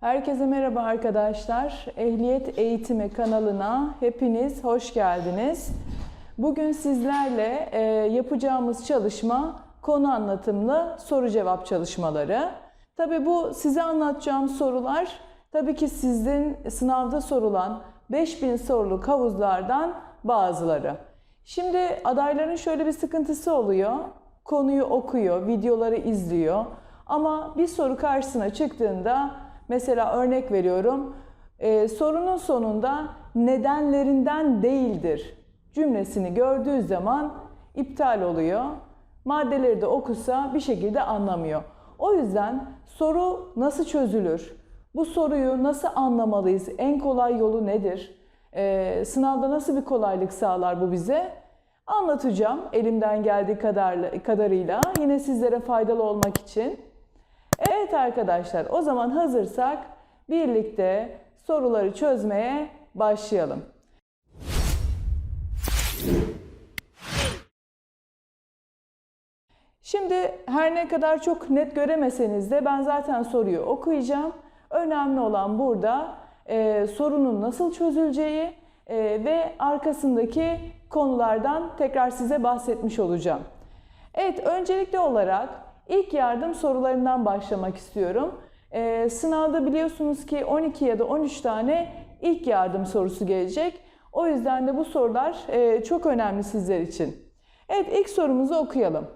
Herkese merhaba arkadaşlar. Ehliyet Eğitimi kanalına hepiniz hoş geldiniz. Bugün sizlerle e, yapacağımız çalışma konu anlatımlı soru cevap çalışmaları. Tabii bu size anlatacağım sorular tabii ki sizin sınavda sorulan 5000 soruluk havuzlardan bazıları. Şimdi adayların şöyle bir sıkıntısı oluyor. Konuyu okuyor, videoları izliyor. Ama bir soru karşısına çıktığında mesela örnek veriyorum. e, sorunun sonunda nedenlerinden değildir cümlesini gördüğü zaman iptal oluyor. Maddeleri de okusa bir şekilde anlamıyor. O yüzden soru nasıl çözülür? Bu soruyu nasıl anlamalıyız? En kolay yolu nedir? Ee, sınavda nasıl bir kolaylık sağlar bu bize? Anlatacağım elimden geldiği kadar, kadarıyla. Yine sizlere faydalı olmak için. Evet arkadaşlar o zaman hazırsak birlikte soruları çözmeye başlayalım. Şimdi her ne kadar çok net göremeseniz de ben zaten soruyu okuyacağım. Önemli olan burada e, sorunun nasıl çözüleceği e, ve arkasındaki konulardan tekrar size bahsetmiş olacağım. Evet, öncelikli olarak ilk yardım sorularından başlamak istiyorum. E, sınavda biliyorsunuz ki 12 ya da 13 tane ilk yardım sorusu gelecek. O yüzden de bu sorular e, çok önemli sizler için. Evet, ilk sorumuzu okuyalım.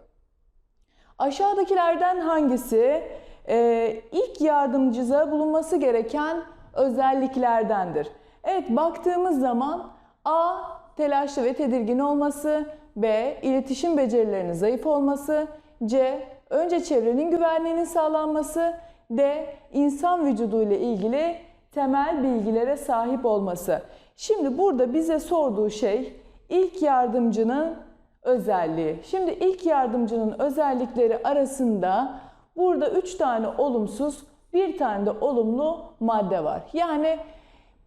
Aşağıdakilerden hangisi e, ilk yardımcıza bulunması gereken özelliklerdendir? Evet baktığımız zaman A. Telaşlı ve tedirgin olması B. iletişim becerilerinin zayıf olması C. Önce çevrenin güvenliğinin sağlanması D. insan vücudu ile ilgili temel bilgilere sahip olması. Şimdi burada bize sorduğu şey ilk yardımcının özelliği. Şimdi ilk yardımcının özellikleri arasında burada 3 tane olumsuz, bir tane de olumlu madde var. Yani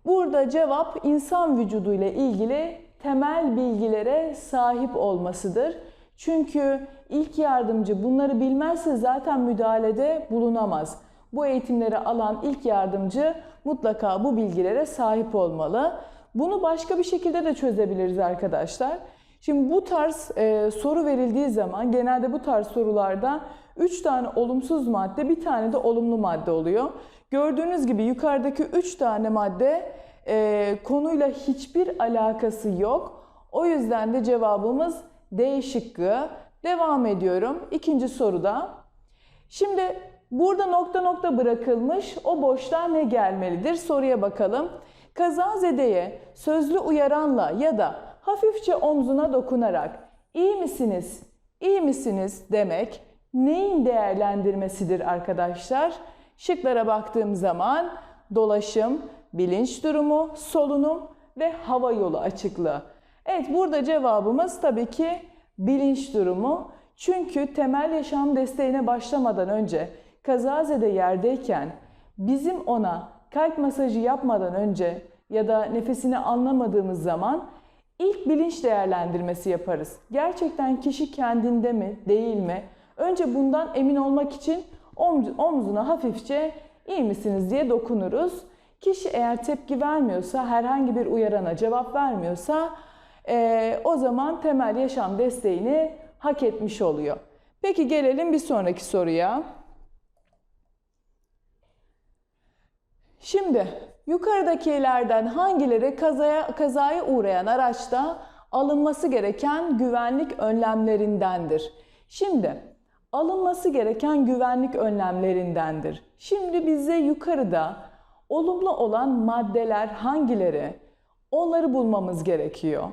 burada cevap insan vücudu ile ilgili temel bilgilere sahip olmasıdır. Çünkü ilk yardımcı bunları bilmezse zaten müdahalede bulunamaz. Bu eğitimleri alan ilk yardımcı mutlaka bu bilgilere sahip olmalı. Bunu başka bir şekilde de çözebiliriz arkadaşlar. Şimdi bu tarz e, soru verildiği zaman genelde bu tarz sorularda 3 tane olumsuz madde bir tane de olumlu madde oluyor. Gördüğünüz gibi yukarıdaki 3 tane madde e, konuyla hiçbir alakası yok. O yüzden de cevabımız D şıkkı. Devam ediyorum. İkinci soruda. Şimdi burada nokta nokta bırakılmış. O boşluğa ne gelmelidir? Soruya bakalım. Kazazedeye sözlü uyaranla ya da hafifçe omzuna dokunarak iyi misiniz, iyi misiniz demek neyin değerlendirmesidir arkadaşlar? Şıklara baktığım zaman dolaşım, bilinç durumu, solunum ve hava yolu açıklığı. Evet burada cevabımız tabii ki bilinç durumu. Çünkü temel yaşam desteğine başlamadan önce kazazede yerdeyken bizim ona kalp masajı yapmadan önce ya da nefesini anlamadığımız zaman ilk bilinç değerlendirmesi yaparız. Gerçekten kişi kendinde mi, değil mi? Önce bundan emin olmak için omzuna hafifçe iyi misiniz diye dokunuruz. Kişi eğer tepki vermiyorsa, herhangi bir uyarana cevap vermiyorsa e, o zaman temel yaşam desteğini hak etmiş oluyor. Peki gelelim bir sonraki soruya. Şimdi yukarıdakilerden hangileri kazaya, kazaya uğrayan araçta alınması gereken güvenlik önlemlerindendir? Şimdi alınması gereken güvenlik önlemlerindendir. Şimdi bize yukarıda olumlu olan maddeler hangileri? Onları bulmamız gerekiyor.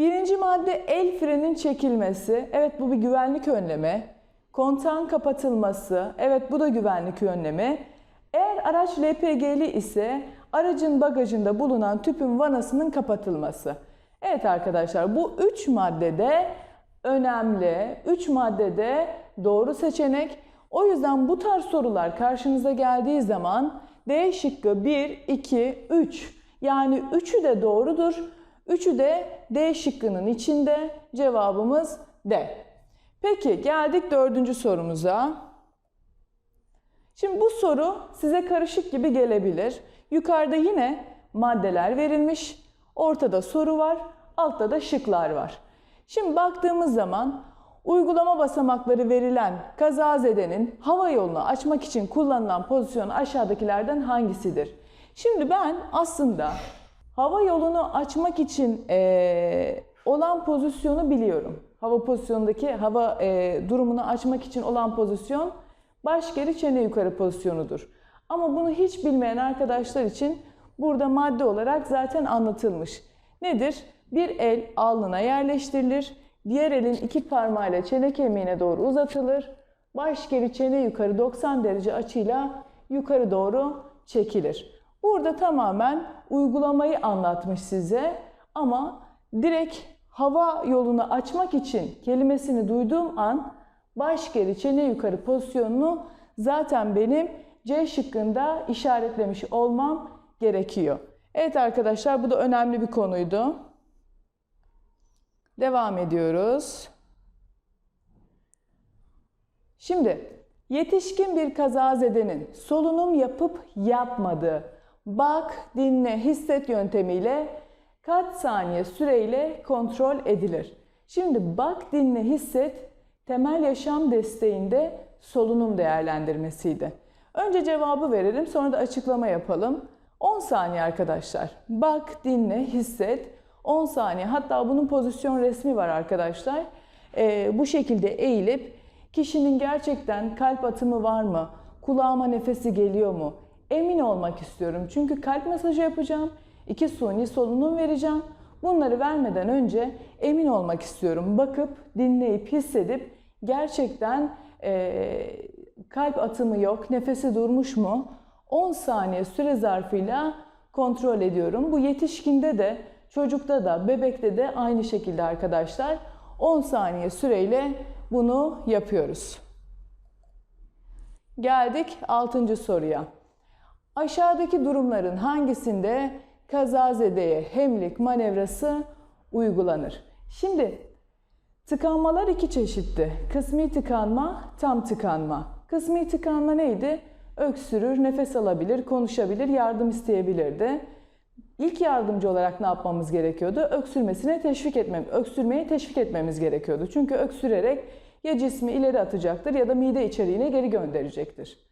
Birinci madde el frenin çekilmesi. Evet bu bir güvenlik önlemi. Kontağın kapatılması. Evet bu da güvenlik önlemi. Eğer araç LPG'li ise aracın bagajında bulunan tüpün vanasının kapatılması. Evet arkadaşlar bu üç maddede önemli. Üç maddede doğru seçenek. O yüzden bu tarz sorular karşınıza geldiği zaman D şıkkı 1, 2, 3 yani üçü de doğrudur. Üçü de D şıkkının içinde cevabımız D. Peki geldik dördüncü sorumuza. Şimdi bu soru size karışık gibi gelebilir. Yukarıda yine maddeler verilmiş. Ortada soru var, altta da şıklar var. Şimdi baktığımız zaman uygulama basamakları verilen kazazedenin hava yolunu açmak için kullanılan pozisyon aşağıdakilerden hangisidir? Şimdi ben aslında hava yolunu açmak için eee, olan pozisyonu biliyorum. Hava pozisyonundaki hava eee, durumunu açmak için olan pozisyon baş geri çene yukarı pozisyonudur. Ama bunu hiç bilmeyen arkadaşlar için burada madde olarak zaten anlatılmış. Nedir? Bir el alnına yerleştirilir. Diğer elin iki parmağıyla çene kemiğine doğru uzatılır. Baş geri çene yukarı 90 derece açıyla yukarı doğru çekilir. Burada tamamen uygulamayı anlatmış size ama direkt hava yolunu açmak için kelimesini duyduğum an baş geri çene yukarı pozisyonunu zaten benim C şıkkında işaretlemiş olmam gerekiyor. Evet arkadaşlar bu da önemli bir konuydu. Devam ediyoruz. Şimdi yetişkin bir kazazedenin solunum yapıp yapmadığı bak, dinle, hisset yöntemiyle kaç saniye süreyle kontrol edilir? Şimdi bak, dinle, hisset temel yaşam desteğinde solunum değerlendirmesiydi. Önce cevabı verelim sonra da açıklama yapalım. 10 saniye arkadaşlar. Bak, dinle, hisset. 10 saniye. Hatta bunun pozisyon resmi var arkadaşlar. Ee, bu şekilde eğilip kişinin gerçekten kalp atımı var mı? Kulağıma nefesi geliyor mu? Emin olmak istiyorum. Çünkü kalp masajı yapacağım. iki suni solunum vereceğim. Bunları vermeden önce emin olmak istiyorum. Bakıp, dinleyip, hissedip gerçekten eee, kalp atımı yok, nefesi durmuş mu? 10 saniye süre zarfıyla kontrol ediyorum. Bu yetişkinde de, çocukta da, bebekte de aynı şekilde arkadaşlar. 10 saniye süreyle bunu yapıyoruz. Geldik 6. soruya. Aşağıdaki durumların hangisinde kazazedeye hemlik manevrası uygulanır? Şimdi tıkanmalar iki çeşitti. Kısmi tıkanma, tam tıkanma. Kısmi tıkanma neydi? Öksürür, nefes alabilir, konuşabilir, yardım isteyebilirdi. İlk yardımcı olarak ne yapmamız gerekiyordu? Öksürmesine teşvik etmem, öksürmeyi teşvik etmemiz gerekiyordu. Çünkü öksürerek ya cismi ileri atacaktır ya da mide içeriğine geri gönderecektir.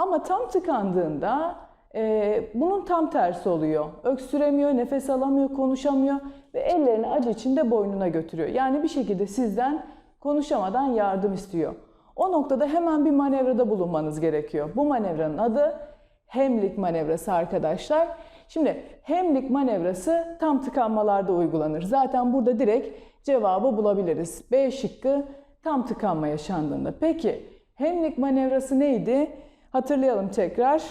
Ama tam tıkandığında e, bunun tam tersi oluyor. Öksüremiyor, nefes alamıyor, konuşamıyor ve ellerini acı içinde boynuna götürüyor. Yani bir şekilde sizden konuşamadan yardım istiyor. O noktada hemen bir manevrada bulunmanız gerekiyor. Bu manevranın adı hemlik manevrası arkadaşlar. Şimdi hemlik manevrası tam tıkanmalarda uygulanır. Zaten burada direkt cevabı bulabiliriz. B şıkkı tam tıkanma yaşandığında. Peki hemlik manevrası neydi? Hatırlayalım tekrar.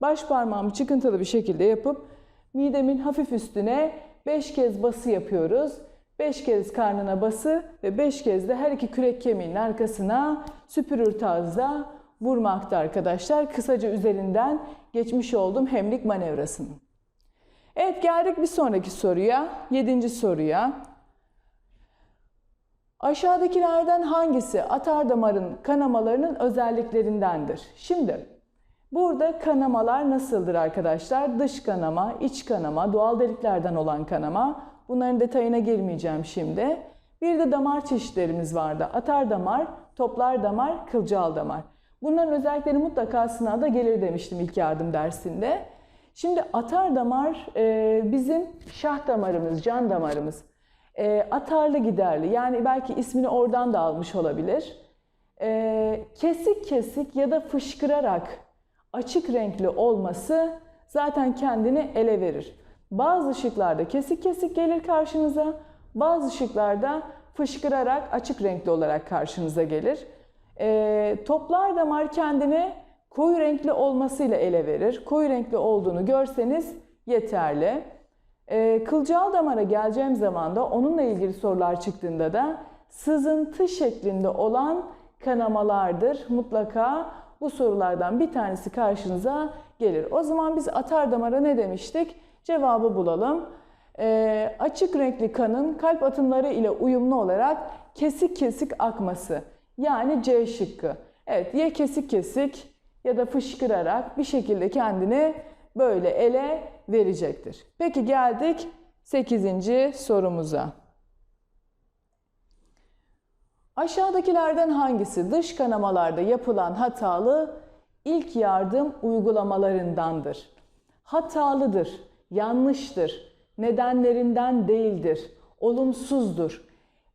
Baş parmağımı çıkıntılı bir şekilde yapıp midemin hafif üstüne 5 kez bası yapıyoruz. 5 kez karnına bası ve 5 kez de her iki kürek kemiğinin arkasına süpürür tarzda vurmakta arkadaşlar. Kısaca üzerinden geçmiş olduğum hemlik manevrasının. Evet geldik bir sonraki soruya. Yedinci soruya. Aşağıdakilerden hangisi atar damarın kanamalarının özelliklerindendir? Şimdi burada kanamalar nasıldır arkadaşlar? Dış kanama, iç kanama, doğal deliklerden olan kanama. Bunların detayına girmeyeceğim şimdi. Bir de damar çeşitlerimiz vardı. Atar damar, toplar damar, kılcal damar. Bunların özellikleri mutlaka sınavda gelir demiştim ilk yardım dersinde. Şimdi atar damar bizim şah damarımız, can damarımız. E, atarlı giderli yani belki ismini oradan da almış olabilir. E, kesik kesik ya da fışkırarak açık renkli olması zaten kendini ele verir. Bazı şıklarda kesik kesik gelir karşınıza, bazı şıklarda fışkırarak açık renkli olarak karşınıza gelir. E, toplar damar kendini koyu renkli olmasıyla ele verir. Koyu renkli olduğunu görseniz yeterli. Ee, kılcal damara geleceğim zaman da onunla ilgili sorular çıktığında da sızıntı şeklinde olan kanamalardır. Mutlaka bu sorulardan bir tanesi karşınıza gelir. O zaman biz atar damara ne demiştik? Cevabı bulalım. Ee, açık renkli kanın kalp atımları ile uyumlu olarak kesik kesik akması. Yani C şıkkı. Evet ya kesik kesik ya da fışkırarak bir şekilde kendini böyle ele verecektir. Peki geldik 8. sorumuza. Aşağıdakilerden hangisi dış kanamalarda yapılan hatalı ilk yardım uygulamalarındandır? Hatalıdır, yanlıştır, nedenlerinden değildir, olumsuzdur.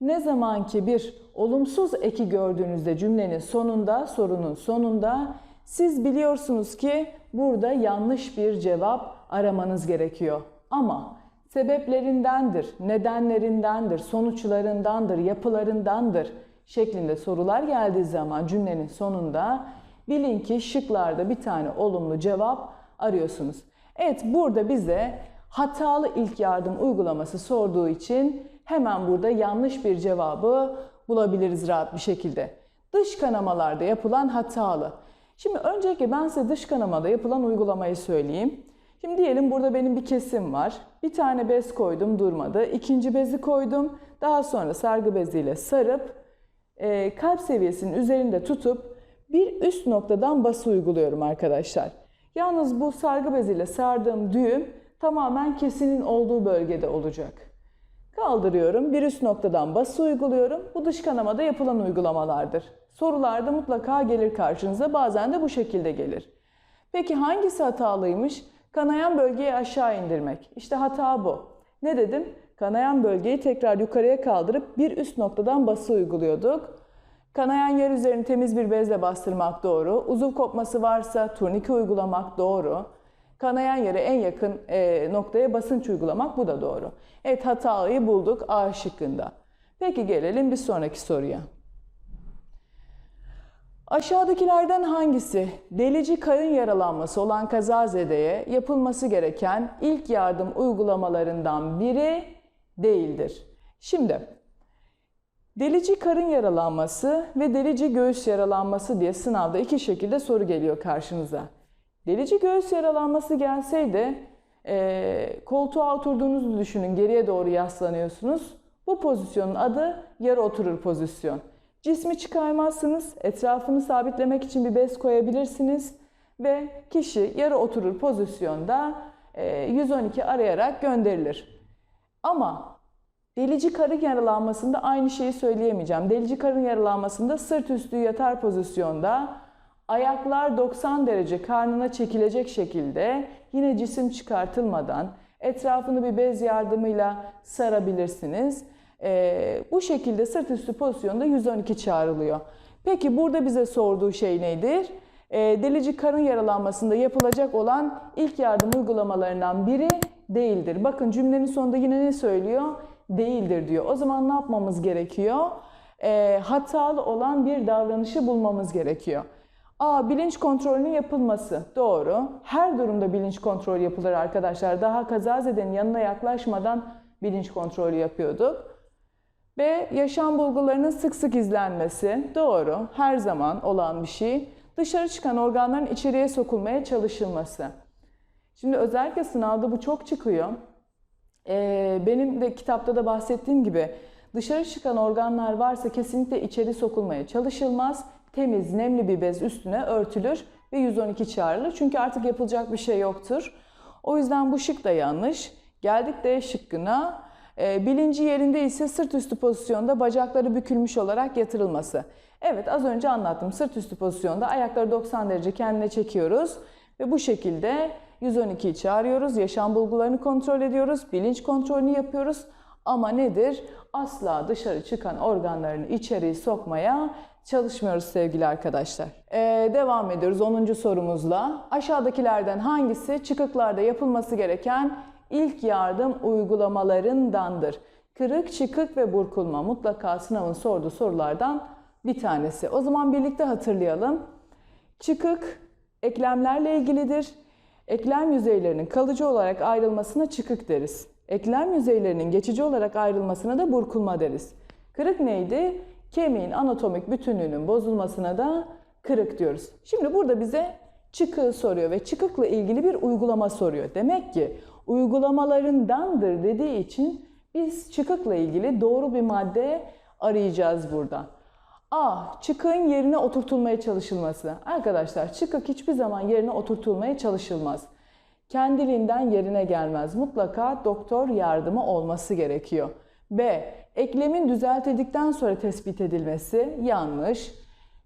Ne zaman ki bir olumsuz eki gördüğünüzde cümlenin sonunda, sorunun sonunda siz biliyorsunuz ki burada yanlış bir cevap aramanız gerekiyor. Ama sebeplerindendir, nedenlerindendir, sonuçlarındandır, yapılarındandır şeklinde sorular geldiği zaman cümlenin sonunda bilin ki şıklarda bir tane olumlu cevap arıyorsunuz. Evet burada bize hatalı ilk yardım uygulaması sorduğu için hemen burada yanlış bir cevabı bulabiliriz rahat bir şekilde. Dış kanamalarda yapılan hatalı. Şimdi öncelikle ben size dış kanamada yapılan uygulamayı söyleyeyim. Şimdi diyelim burada benim bir kesim var. Bir tane bez koydum durmadı. İkinci bezi koydum. Daha sonra sargı beziyle sarıp e, kalp seviyesinin üzerinde tutup bir üst noktadan bası uyguluyorum arkadaşlar. Yalnız bu sargı beziyle sardığım düğüm tamamen kesinin olduğu bölgede olacak. Kaldırıyorum, bir üst noktadan bası uyguluyorum. Bu dış kanamada yapılan uygulamalardır. Sorularda mutlaka gelir karşınıza, bazen de bu şekilde gelir. Peki hangisi hatalıymış? Kanayan bölgeyi aşağı indirmek. İşte hata bu. Ne dedim? Kanayan bölgeyi tekrar yukarıya kaldırıp bir üst noktadan bası uyguluyorduk. Kanayan yer üzerini temiz bir bezle bastırmak doğru. Uzuv kopması varsa turnike uygulamak doğru. Kanayan yere en yakın e, noktaya basınç uygulamak bu da doğru. Evet hatalıyı bulduk A şıkkında. Peki gelelim bir sonraki soruya. Aşağıdakilerden hangisi delici karın yaralanması olan kazazedeye yapılması gereken ilk yardım uygulamalarından biri değildir? Şimdi delici karın yaralanması ve delici göğüs yaralanması diye sınavda iki şekilde soru geliyor karşınıza. Delici göğüs yaralanması gelseydi e, koltuğa oturduğunuzu düşünün geriye doğru yaslanıyorsunuz. Bu pozisyonun adı yarı oturur pozisyon. Cismi çıkarmazsınız, etrafını sabitlemek için bir bez koyabilirsiniz ve kişi yarı oturur pozisyonda 112 arayarak gönderilir. Ama delici karın yaralanmasında aynı şeyi söyleyemeyeceğim. Delici karın yaralanmasında sırt üstü yatar pozisyonda ayaklar 90 derece karnına çekilecek şekilde yine cisim çıkartılmadan etrafını bir bez yardımıyla sarabilirsiniz. Ee, bu şekilde sırt üstü pozisyonda 112 çağrılıyor. Peki burada bize sorduğu şey nedir? Ee, delici karın yaralanmasında yapılacak olan ilk yardım uygulamalarından biri değildir. Bakın cümlenin sonunda yine ne söylüyor? Değildir diyor. O zaman ne yapmamız gerekiyor? Ee, hatalı olan bir davranışı bulmamız gerekiyor. A. Bilinç kontrolünün yapılması. Doğru. Her durumda bilinç kontrolü yapılır arkadaşlar. Daha kazazedenin yanına yaklaşmadan bilinç kontrolü yapıyorduk. B. Yaşam bulgularının sık sık izlenmesi. Doğru. Her zaman olan bir şey. Dışarı çıkan organların içeriye sokulmaya çalışılması. Şimdi özellikle sınavda bu çok çıkıyor. Ee, benim de kitapta da bahsettiğim gibi dışarı çıkan organlar varsa kesinlikle içeri sokulmaya çalışılmaz. Temiz, nemli bir bez üstüne örtülür ve 112 çağrılır. Çünkü artık yapılacak bir şey yoktur. O yüzden bu şık da yanlış. Geldik D şıkkına. E, bilinci yerinde ise sırt üstü pozisyonda bacakları bükülmüş olarak yatırılması. Evet az önce anlattım. Sırt üstü pozisyonda ayakları 90 derece kendine çekiyoruz ve bu şekilde 112'yi çağırıyoruz. Yaşam bulgularını kontrol ediyoruz. Bilinç kontrolünü yapıyoruz. Ama nedir? Asla dışarı çıkan organlarını içeriye sokmaya çalışmıyoruz sevgili arkadaşlar. Ee, devam ediyoruz 10. sorumuzla. Aşağıdakilerden hangisi çıkıklarda yapılması gereken ilk yardım uygulamalarındandır? Kırık, çıkık ve burkulma mutlaka sınavın sorduğu sorulardan bir tanesi. O zaman birlikte hatırlayalım. Çıkık eklemlerle ilgilidir. Eklem yüzeylerinin kalıcı olarak ayrılmasına çıkık deriz. Eklem yüzeylerinin geçici olarak ayrılmasına da burkulma deriz. Kırık neydi? Kemiğin anatomik bütünlüğünün bozulmasına da kırık diyoruz. Şimdi burada bize çıkığı soruyor ve çıkıkla ilgili bir uygulama soruyor. Demek ki uygulamalarındandır dediği için biz çıkıkla ilgili doğru bir madde arayacağız burada. A. Çıkığın yerine oturtulmaya çalışılması. Arkadaşlar çıkık hiçbir zaman yerine oturtulmaya çalışılmaz. Kendiliğinden yerine gelmez. Mutlaka doktor yardımı olması gerekiyor. B. Eklemin düzeltildikten sonra tespit edilmesi yanlış.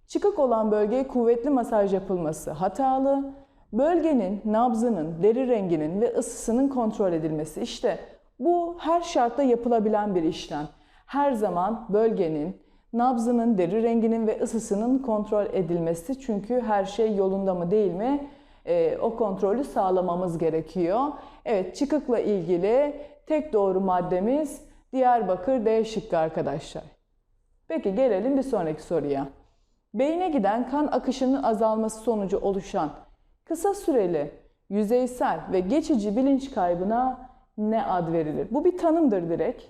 Çıkık olan bölgeye kuvvetli masaj yapılması hatalı. Bölgenin nabzının, deri renginin ve ısısının kontrol edilmesi. İşte bu her şartta yapılabilen bir işlem. Her zaman bölgenin, nabzının, deri renginin ve ısısının kontrol edilmesi. Çünkü her şey yolunda mı değil mi? Ee, o kontrolü sağlamamız gerekiyor. Evet çıkıkla ilgili tek doğru maddemiz Diyarbakır D şıkkı arkadaşlar. Peki gelelim bir sonraki soruya. Beyne giden kan akışının azalması sonucu oluşan kısa süreli, yüzeysel ve geçici bilinç kaybına ne ad verilir? Bu bir tanımdır direkt.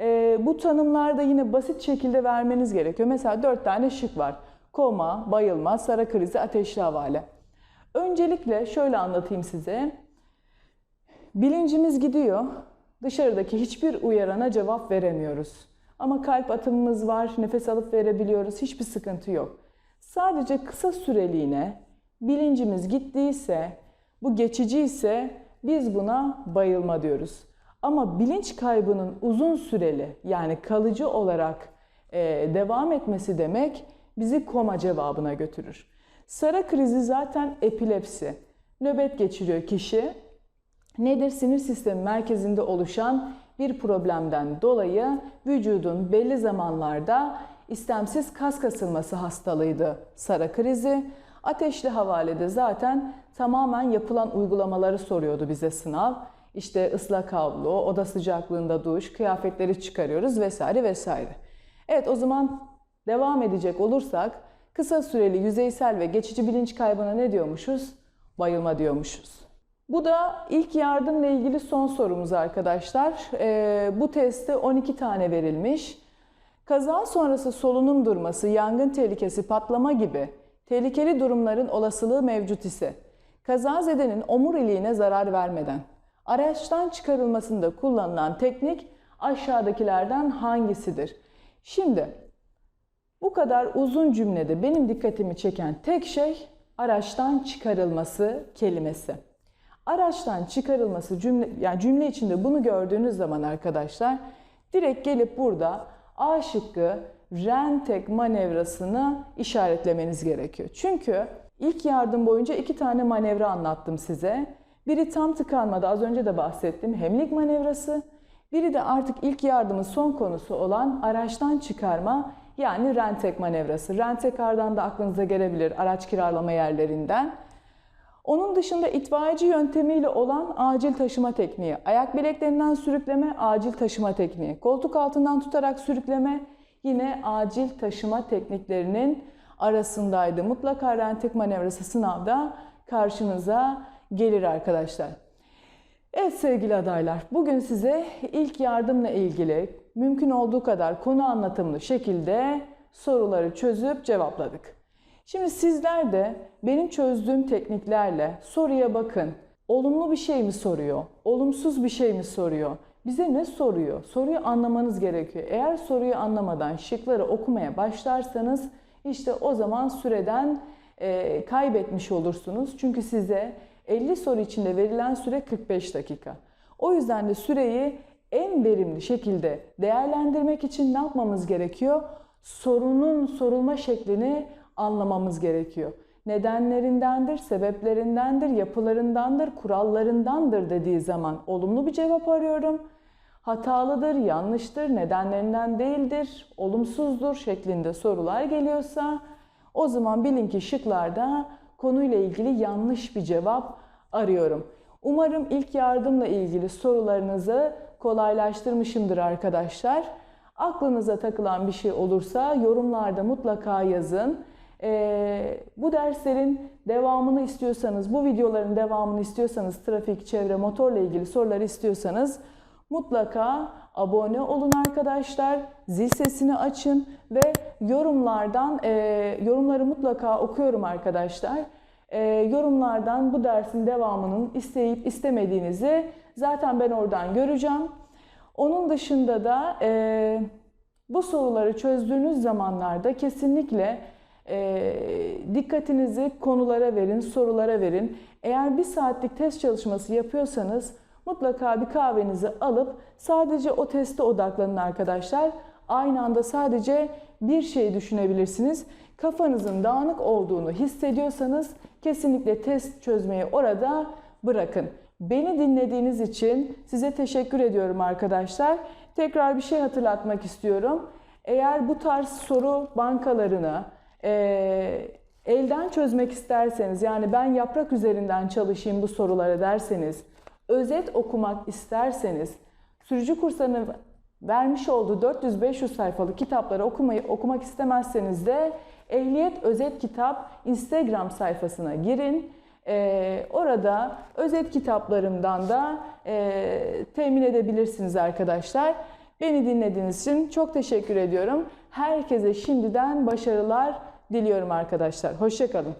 Ee, bu tanımlarda yine basit şekilde vermeniz gerekiyor. Mesela dört tane şık var. Koma, bayılma, sara krizi, ateşli havale. Öncelikle şöyle anlatayım size. Bilincimiz gidiyor. Dışarıdaki hiçbir uyarana cevap veremiyoruz. Ama kalp atımımız var, nefes alıp verebiliyoruz. Hiçbir sıkıntı yok. Sadece kısa süreliğine bilincimiz gittiyse, bu geçici ise biz buna bayılma diyoruz. Ama bilinç kaybının uzun süreli yani kalıcı olarak e, devam etmesi demek bizi koma cevabına götürür. Sara krizi zaten epilepsi. Nöbet geçiriyor kişi. Nedir? Sinir sistemi merkezinde oluşan bir problemden dolayı vücudun belli zamanlarda istemsiz kas kasılması hastalığıydı sara krizi. Ateşli havalede zaten tamamen yapılan uygulamaları soruyordu bize sınav. İşte ıslak havlu, oda sıcaklığında duş, kıyafetleri çıkarıyoruz vesaire vesaire. Evet o zaman devam edecek olursak kısa süreli yüzeysel ve geçici bilinç kaybına ne diyormuşuz? Bayılma diyormuşuz. Bu da ilk yardımla ilgili son sorumuz arkadaşlar. Ee, bu testte 12 tane verilmiş. Kaza sonrası solunum durması, yangın tehlikesi, patlama gibi tehlikeli durumların olasılığı mevcut ise kazazedenin omuriliğine zarar vermeden araçtan çıkarılmasında kullanılan teknik aşağıdakilerden hangisidir? Şimdi bu kadar uzun cümlede benim dikkatimi çeken tek şey araçtan çıkarılması kelimesi. Araçtan çıkarılması cümle yani cümle içinde bunu gördüğünüz zaman arkadaşlar direkt gelip burada A şıkkı Rentek manevrasını işaretlemeniz gerekiyor. Çünkü ilk yardım boyunca iki tane manevra anlattım size. Biri tam tıkanmada az önce de bahsettim hemlik manevrası. Biri de artık ilk yardımın son konusu olan araçtan çıkarma yani rentek manevrası. Rentekardan da aklınıza gelebilir araç kiralama yerlerinden. Onun dışında itfaiyeci yöntemiyle olan acil taşıma tekniği, ayak bileklerinden sürükleme, acil taşıma tekniği, koltuk altından tutarak sürükleme yine acil taşıma tekniklerinin arasındaydı. Mutlaka rentek manevrası sınavda karşınıza gelir arkadaşlar. Evet sevgili adaylar, bugün size ilk yardımla ilgili mümkün olduğu kadar konu anlatımlı şekilde soruları çözüp cevapladık. Şimdi sizler de benim çözdüğüm tekniklerle soruya bakın. Olumlu bir şey mi soruyor? Olumsuz bir şey mi soruyor? Bize ne soruyor? Soruyu anlamanız gerekiyor. Eğer soruyu anlamadan şıkları okumaya başlarsanız işte o zaman süreden e, kaybetmiş olursunuz. Çünkü size 50 soru içinde verilen süre 45 dakika. O yüzden de süreyi en verimli şekilde değerlendirmek için ne yapmamız gerekiyor? Sorunun sorulma şeklini anlamamız gerekiyor. Nedenlerindendir, sebeplerindendir, yapılarındandır, kurallarındandır dediği zaman olumlu bir cevap arıyorum. Hatalıdır, yanlıştır, nedenlerinden değildir, olumsuzdur şeklinde sorular geliyorsa o zaman bilin ki şıklarda konuyla ilgili yanlış bir cevap arıyorum. Umarım ilk yardımla ilgili sorularınızı kolaylaştırmışımdır arkadaşlar. Aklınıza takılan bir şey olursa yorumlarda mutlaka yazın. Ee, bu derslerin devamını istiyorsanız, bu videoların devamını istiyorsanız, trafik, çevre, motorla ilgili soruları istiyorsanız mutlaka abone olun arkadaşlar. Zil sesini açın ve yorumlardan, e, yorumları mutlaka okuyorum arkadaşlar. E, yorumlardan bu dersin devamının isteyip istemediğinizi zaten ben oradan göreceğim. Onun dışında da e, Bu soruları çözdüğünüz zamanlarda kesinlikle e, dikkatinizi konulara verin, sorulara verin. Eğer bir saatlik test çalışması yapıyorsanız mutlaka bir kahvenizi alıp sadece o teste odaklanın arkadaşlar. Aynı anda sadece bir şey düşünebilirsiniz. Kafanızın dağınık olduğunu hissediyorsanız kesinlikle test çözmeyi orada bırakın. Beni dinlediğiniz için size teşekkür ediyorum arkadaşlar. Tekrar bir şey hatırlatmak istiyorum. Eğer bu tarz soru bankalarını eee, elden çözmek isterseniz yani ben yaprak üzerinden çalışayım bu sorulara derseniz, özet okumak isterseniz, sürücü kurslarının vermiş olduğu 400-500 sayfalık kitapları okumayı okumak istemezseniz de Ehliyet Özet Kitap Instagram sayfasına girin. Ee, orada özet kitaplarımdan da e, temin edebilirsiniz arkadaşlar. Beni dinlediğiniz için çok teşekkür ediyorum. Herkese şimdiden başarılar diliyorum arkadaşlar. Hoşçakalın.